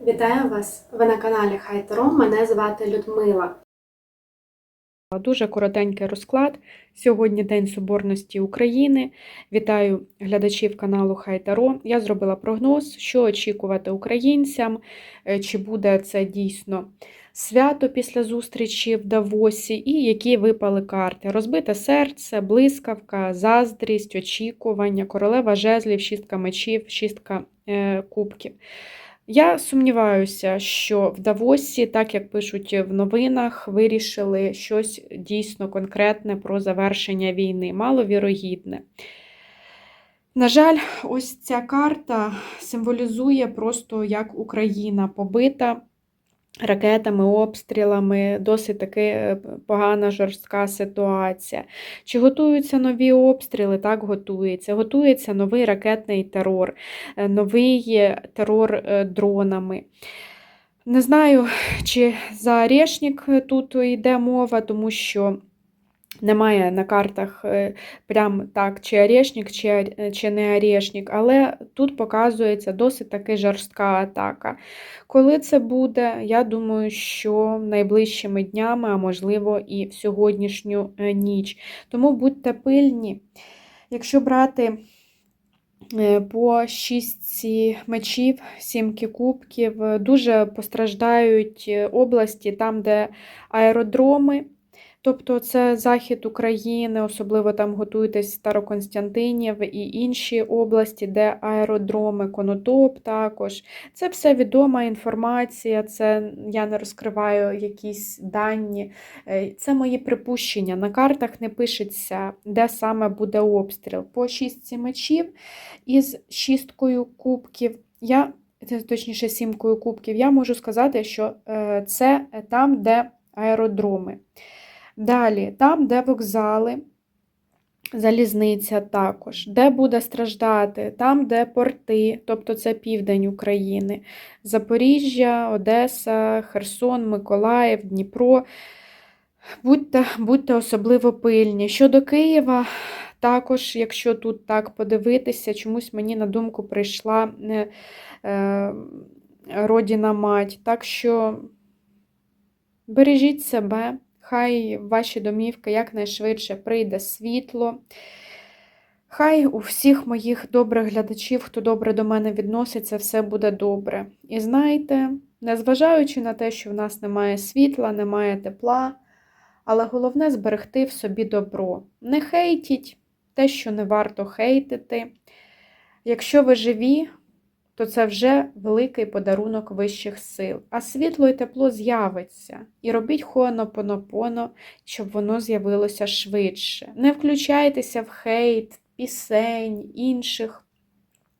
Вітаю вас! Ви на каналі Хай Таро. Мене звати Людмила. Дуже коротенький розклад. Сьогодні День Соборності України. Вітаю глядачів каналу Хай Таро. Я зробила прогноз, що очікувати українцям, е, чи буде це дійсно свято після зустрічі в Давосі, і які випали карти. Розбите серце, блискавка, заздрість, очікування, королева жезлів, шістка мечів, шістка е, кубків. Я сумніваюся, що в Давосі, так як пишуть в новинах, вирішили щось дійсно конкретне про завершення війни, маловірогідне. На жаль, ось ця карта символізує просто як Україна побита ракетами, обстрілами, досить таки е, погана жорстка ситуація. Чи готуються нові обстріли? Так, готується. Готується новий ракетний терор, е, новий терор е, дронами. Не знаю, чи за Орешник тут йде мова, тому що немає на картах е, прям так, чи орешник, чи, е, чи не орешник, але тут показується досить таки жорстка атака. Коли це буде, я думаю, що найближчими днями, а можливо, і в сьогоднішню е, ніч. Тому будьте пильні. Якщо брати по шістці мечів, сімки кубків, дуже постраждають області там, де аеродроми. Тобто це захід України, особливо там готуйтесь Староконстантинів і інші області, де аеродроми, конотоп також. Це все відома інформація, це я не розкриваю якісь дані. Е, це мої припущення. На картах не пишеться, де саме буде обстріл. По шістці мечів із шісткою кубків. Я, точніше, сімкою кубків, я можу сказати, що е, це там, де аеродроми. Далі, там, де вокзали, залізниця також, де буде страждати, там, де порти, тобто це південь України, Запоріжжя, Одеса, Херсон, Миколаїв, Дніпро. Будьте, будьте особливо пильні. Щодо Києва, також, якщо тут так подивитися, чомусь мені на думку прийшла е, е, родіна мать. Так що бережіть себе. Хай ваші домівки якнайшвидше прийде світло. Хай у всіх моїх добрих глядачів, хто добре до мене відноситься, все буде добре. І знайте, незважаючи на те, що в нас немає світла, немає тепла, але головне зберегти в собі добро. Не хейтіть те, що не варто хейтити. Якщо ви живі, то це вже великий подарунок вищих сил. А світло і тепло з'явиться. І робіть хоанопонопоно, щоб воно з'явилося швидше. Не включайтеся в хейт, пісень, інших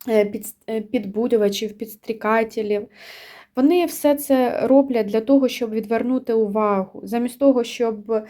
е, е, підбудювачів, підстрікателів. Вони все це роблять для того, щоб відвернути увагу, замість того, щоб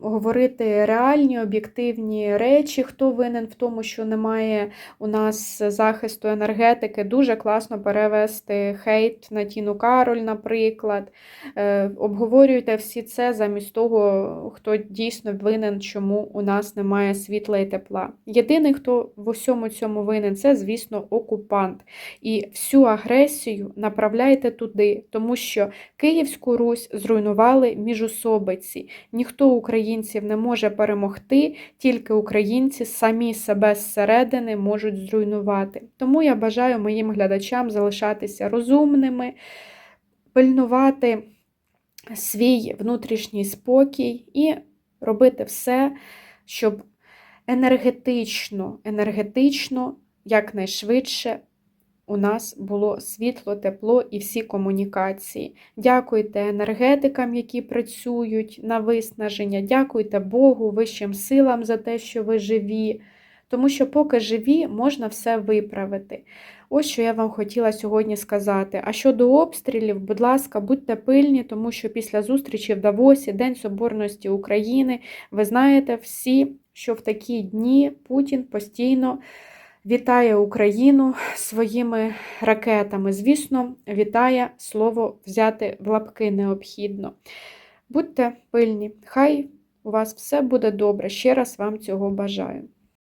говорити реальні, об'єктивні речі, хто винен в тому, що немає у нас захисту енергетики. Дуже класно перевести хейт на Тіну Кароль, наприклад. Е, обговорюйте всі це замість того, хто дійсно винен, чому у нас немає світла і тепла. Єдиний, хто в усьому цьому винен, це, звісно, окупант. І всю агресію направляйте туди, тому що Київську Русь зруйнували міжусобиці. Ніхто українців не може перемогти, тільки українці самі себе зсередини можуть зруйнувати. Тому я бажаю моїм глядачам залишатися розумними, пильнувати свій внутрішній спокій і робити все, щоб енергетично, енергетично якнайшвидше у нас було світло, тепло і всі комунікації. Дякуйте енергетикам, які працюють на виснаження. Дякуйте Богу, вищим силам за те, що ви живі. Тому що, поки живі, можна все виправити. Ось що я вам хотіла сьогодні сказати. А щодо обстрілів, будь ласка, будьте пильні, тому що після зустрічі в Давосі, День Соборності України, ви знаєте всі, що в такі дні Путін постійно вітає Україну своїми ракетами. Звісно, вітає слово взяти в лапки необхідно. Будьте пильні, хай у вас все буде добре. Ще раз вам цього бажаю.